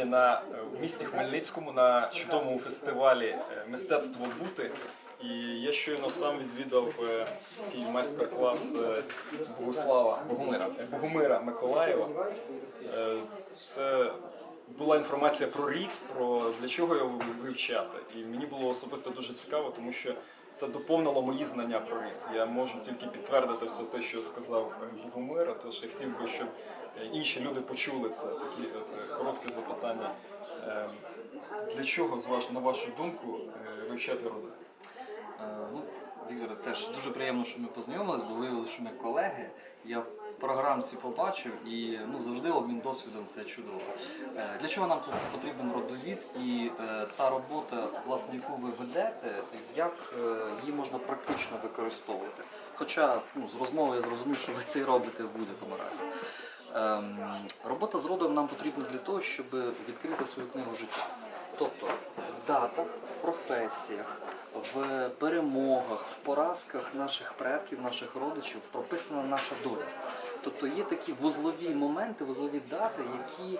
сьогодні на е, в місті Хмельницькому на чудовому фестивалі е, Мистецтво бути. І я щойно сам відвідав е, такий майстер-клас е, Богослава Богомира, е, Богомира Миколаєва. Е, Це була інформація про рід, про для чого його вивчати. І мені було особисто дуже цікаво, тому що це доповнило мої знання про рід. Я можу тільки підтвердити все те, що сказав Богомир, тож я хотів би, щоб е, інші люди почули це. Такі от, е, коротке запитання. Е, Для чого, з на вашу думку, е, вивчати роди? Е, Ну, Вікторе, теж дуже приємно, що ми познайомились, бо виявилося, що ми колеги. Я програмці побачив і ну, завжди обмін досвідом це чудово. Е, Для чого нам потрібен родовід і е, та робота, власне, яку ви ведете, як е, її можна практично використовувати? Хоча ну, з розмови я зрозумів, що ви це робите в будь-якому разі. Ем, робота з родом нам потрібна для того, щоб відкрити свою книгу життя. Тобто в датах, в професіях, в перемогах, в поразках наших предків, наших родичів прописана наша доля. Тобто є такі вузлові моменти, вузлові дати, які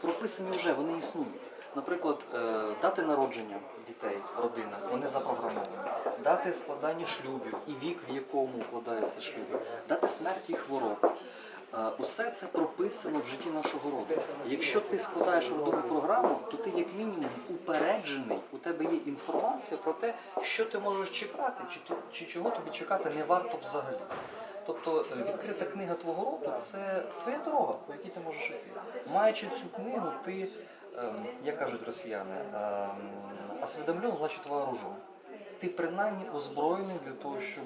прописані вже, вони існують. Наприклад, е, дати народження дітей в родинах, вони запрограмовані, дати складання шлюбів і вік, в якому укладаються шлюби, дати смерті і хвороб. Е, Усе це прописано в житті нашого роду. Якщо ти складаєш родову програму, то ти як мінімум упереджений, у тебе є інформація про те, що ти можеш чекати, чи, чи чого тобі чекати не варто взагалі. Тобто е, відкрита книга твого роду це твоя дорога, по якій ти можеш йти. Маючи цю книгу, ти, ем, як кажуть росіяни, ем, осведомлен, значить вооружен. Ти принаймні озброєний для того, щоб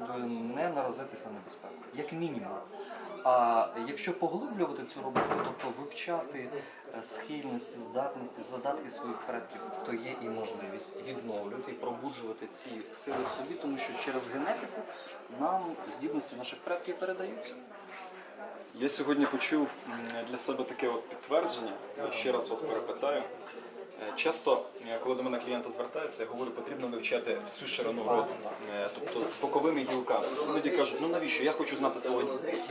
не наразитись на небезпеку, як мінімум. А якщо поглиблювати цю роботу, тобто вивчати е, схильності, здатності, задатки своїх предків, то є і можливість відновлювати і пробуджувати ці сили в собі, тому що через генетику нам здібності наших предків передаються. Я сьогодні почув для себе таке от підтвердження. Я ще раз вас перепитаю. Е, Часто, е, коли до мене клієнти звертаються, я говорю, потрібно вивчати всю ширину роду, е, тобто з боковими гілками. Іноді кажуть, ну навіщо? Я хочу знати свого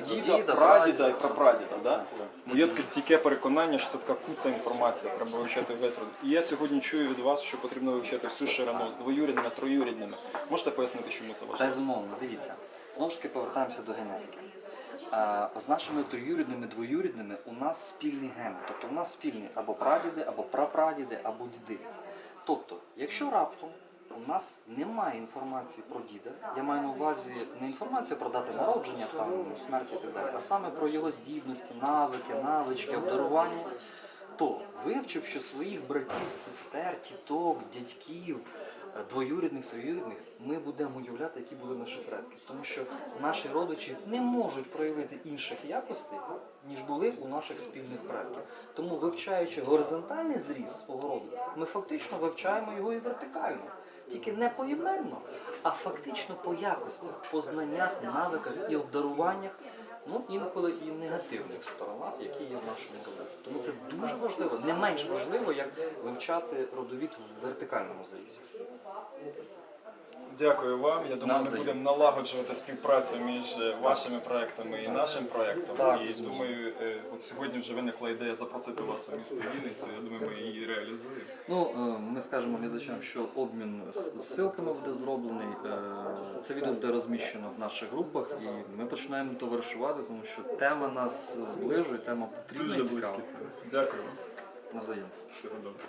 діда, Діда, прадіда і прапрадіда. Да? Моє таке стійке переконання, що це така куца інформація, треба вивчати весь род. І я сьогодні чую від вас, що потрібно вивчати всю ширину з двоюрідними, троюрідними. Можете пояснити, чому це важливо? Безумовно, дивіться. Знову ж таки повертаємося до генетики. З нашими троюрідними, двоюрідними у нас спільний ген. Тобто у нас спільні або прадіди, або прапрадіди, або діди. Тобто, якщо раптом у нас немає інформації про діда, я маю на увазі не інформацію про дати народження, там, смерті і так далі, а саме про його здібності, навики, навички, обдарування, то вивчивши своїх братів, сестер, тіток, дядьків, двоюрідних, троюрідних, ми будемо уявляти, які були наші предки. Тому що наші родичі не можуть проявити інших якостей, ніж були у наших спільних предків. Тому, вивчаючи горизонтальний зріз свого роду, ми фактично вивчаємо його і вертикально. Тільки не поіменно, а фактично по якостях, по знаннях, навиках і обдаруваннях, ну інколи і негативних сторонах, які є в нашому роду. Тому це дуже важливо, не менш важливо, як вивчати родовід в вертикальному зрізі. Дякую вам. Я думаю, ми будемо налагоджувати співпрацю між е, вашими проектами і нашим проектом. Так, і безумовно. думаю, е, от сьогодні вже виникла ідея запросити вас у місто Вінницю. Я думаю, ми її реалізуємо. Ну, е, ми скажемо глядачам, що обмін з з буде зроблений. Е, Це відео буде розміщено в наших групах, і ми починаємо товаришувати, тому що тема нас зближує, тема потрібна Дуже цікава. близькі. Дякую вам. Навзаєм. Всього доброго.